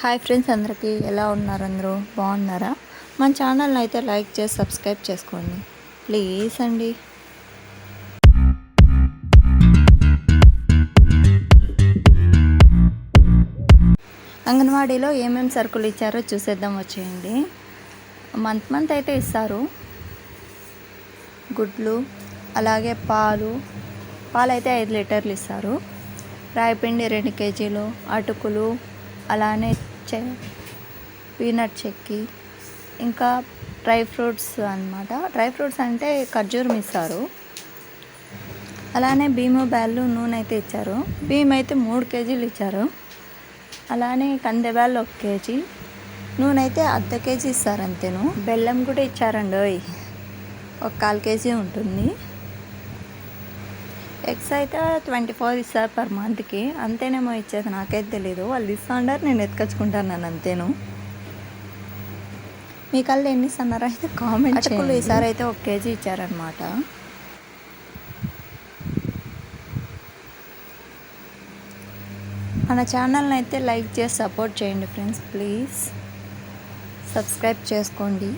Hi friends అందరికీ ఎలా ఉన్నారు అందరూ? బాగున్నారా? మన ఛానల్ని అయితే లైక్ చేసి సబ్స్క్రైబ్ చేసుకోండి. ప్లీజ్ అండి. అంగన్వాడీలో ఏమేమి సరుకులు ఇచ్చారో చూసేద్దాం వచ్చేయండి. మంత్ మంత్ అయితే ఇస్తారు. గుడ్లు అలాగే పాలు. పాలు అయితే ఐదు లీటర్లు ఇస్తారు. రాయిపిండి రెండు కేజీలు. అటుకులు అలానే చె పీనట్ చెక్కి ఇంకా డ్రై ఫ్రూట్స్ అన్నమాట. డ్రై ఫ్రూట్స్ అంటే ఖర్జూరం ఇస్తారు అలానే భీము బ్యాళ్ళు నూనె అయితే ఇచ్చారు. భీమ్ అయితే మూడు కేజీలు ఇచ్చారు. అలానే కందె బ్యాళ్ళు ఒక కేజీ. నూనె అయితే అర్ధ కేజీ ఇస్తారు అంతేను. బెల్లం కూడా ఇచ్చారండి ఓయ్. ఒక కాల్ కేజీ ఉంటుంది. ఎగ్స్ అయితే ట్వంటీ ఫోర్ ఇస్తారు పర్ మంత్కి అంతేనేమో ఇచ్చేది నాకైతే తెలీదు. వాళ్ళు ఇస్తాండారు నేను ఎత్తుకొచ్చుకుంటాను అంతేను. మీ కళ్ళు ఎన్ని ఇస్తున్నారో అయితే కామెంట్ అటుకులు ఈసారి అయితే ఒక కేజీ ఇచ్చారనమాట మన ఛానల్ని అయితే లైక్ చేసి సపోర్ట్ చేయండి ఫ్రెండ్స్ ప్లీజ్. సబ్స్క్రైబ్ చేసుకోండి.